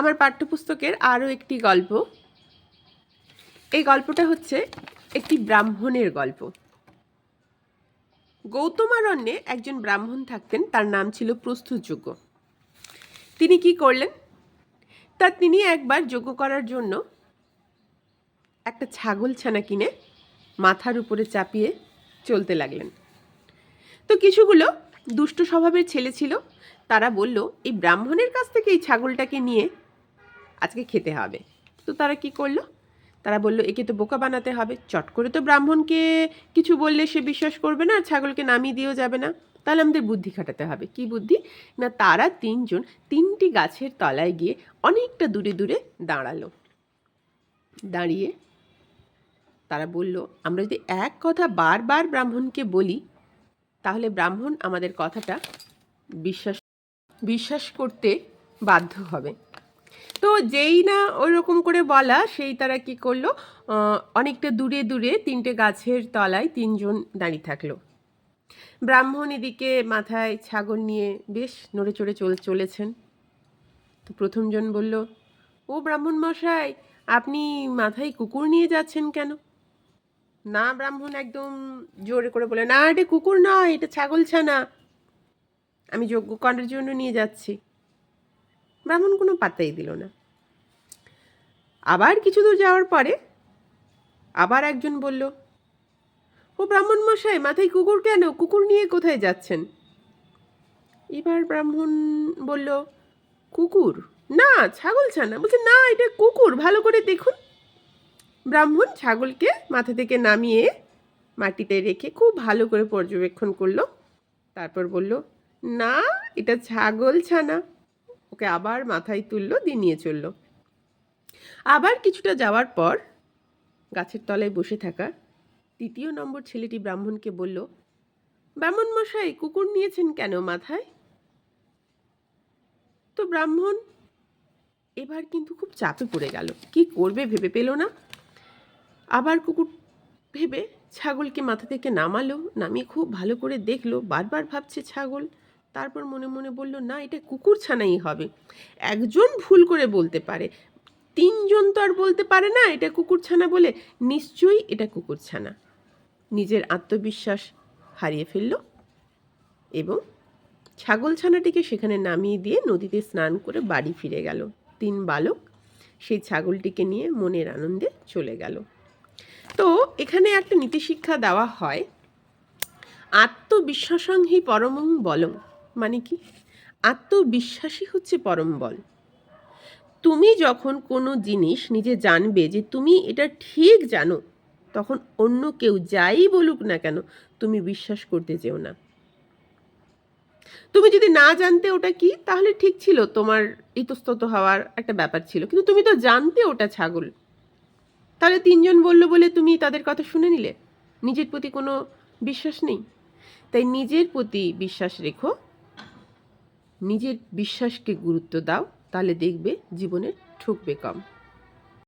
আমার পাঠ্যপুস্তকের আরও একটি গল্প। এই গল্পটা হচ্ছে একটি ব্রাহ্মণের গল্প। গৌতমারণ্যে একজন ব্রাহ্মণ থাকতেন, তার নাম ছিল প্রস্তুতযোগ্য তিনি কি করলেন? তা তিনি একবার যোগ্য করার জন্য একটা ছাগল ছানা কিনে মাথার উপরে চাপিয়ে চলতে লাগলেন। তো কিছুগুলো দুষ্ট স্বভাবের ছেলে ছিল, তারা বলল, এই ব্রাহ্মণের কাছ থেকে এই ছাগলটাকে নিয়ে আজকে খেতে হবে। তো তারা কি করল? তারা বলল, একে তো বোকা বানাতে হবে। চট করে তো ব্রাহ্মণকে কিছু বললে সে বিশ্বাস করবে না, আর ছাগলকে নামিয়ে দিয়েও যাবে না। তাহলে আমাদের বুদ্ধি খাটাতে হবে। কি বুদ্ধি? না, তারা তিনজন তিনটি গাছের তলায় গিয়ে অনেকটা দূরে দূরে দাঁড়াল। দাঁড়িয়ে তারা বলল, আমরা যদি এক কথা বারবার ব্রাহ্মণকে বলি, তাহলে ব্রাহ্মণ আমাদের কথাটা বিশ্বাস বিশ্বাস করতে বাধ্য হবে। তো যেই না ওই রকম করে বলা, সেই তারা কি করল? অনেকটা দূরে দূরে তিনটে গাছের তলায় তিনজন দাঁড়িয়ে থাকল। ব্রাহ্মণ এদিকে মাথায় ছাগল নিয়ে বেশ নড়ে চড়ে চল, চলেছেন। তো প্রথমজন বলল, ও ব্রাহ্মণ মশাই, আপনি মাথায় কুকুর নিয়ে যাচ্ছেন কেন? না ব্রাহ্মণ, একদম জোরে করে বলে, না, এটা কুকুর নয়, এটা ছাগল ছানা আমি যজ্ঞ করার জন্য নিয়ে যাচ্ছি। ব্রাহ্মণ কোনো পাত্তাই দিল না। আবার কিছু দূর যাওয়ার পরে আবার একজন বলল, ও ব্রাহ্মণ মশাই, মাথায় কুকুর কেন? কুকুর নিয়ে কোথায় যাচ্ছেন? এবার ব্রাহ্মণ বলল, কুকুর? না, ছাগল ছানা। বলছে, না, এটা কুকুর, ভালো করে দেখুন। ব্রাহ্মণ ছাগলকে মাথা থেকে নামিয়ে মাটিতে রেখে খুব ভালো করে পর্যবেক্ষণ করল। তারপর বলল, না, এটা ছাগল ছানা। ওকে আবার মাথায় তুললো, দিয়ে নিয়ে চলল। আবার কিছুটা যাওয়ার পর গাছের তলায় বসে থাকা তৃতীয় নম্বর ছেলেটি ব্রাহ্মণকে বলল, ব্রাহ্মণ মশাই, কুকুর নিয়েছেন কেন মাথায়? তো ব্রাহ্মণ এবার কিন্তু খুব চাপে পড়ে গেল। কি করবে ভেবে পেল না। আবার কুকুর ভেবে ছাগলকে মাথা থেকে নামালো, নামিয়ে খুব ভালো করে দেখল, বারবার ভাবছে ছাগল। তারপর মনে মনে বলল, না, এটা কুকুর ছানাই হবে। একজন ভুল করে বলতে পারে। তিনজন তো আর বলতে পারে না, এটা কুকুর ছানা বলে। নিশ্চয়ই এটা কুকুর ছানা। নিজের আত্মবিশ্বাস হারিয়ে ফেলল এবং ছাগল ছানাটিকে সেখানে নামিয়ে দিয়ে নদীতে স্নান করে বাড়ি ফিরে গেল। তিন বালক সেই ছাগলটিকে নিয়ে মনের আনন্দে চলে গেল। তো এখানে একটা নীতিশিক্ষা দেওয়া হয় আত্মবিশ্বাসং হি পরমং বলম মানে কি? আত্মবিশ্বাসই হচ্ছে পরম বল। তুমি যখন কোনো জিনিস নিজে জানবে যে তুমি এটা ঠিক জানো, তখন অন্য কেউ যাই বলুক না কেন, তুমি বিশ্বাস করতে যেও না। তুমি যদি না জানতে ওটা কি, তাহলে ঠিক ছিল, তোমার ইতস্তত হওয়ার একটা ব্যাপার ছিল। কিন্তু তুমি তো জানতে ওটা ছাগল। তাহলে তিনজন বলল বলে তুমি তাদের কথা শুনে নিলে? নিজের প্রতি কোনো বিশ্বাস নেই? তাই নিজের প্রতি বিশ্বাস রেখো। নিজের বিশ্বাসকে গুরুত্ব দাও তাহলে দেখবে জীবনে ঠুকবে কম।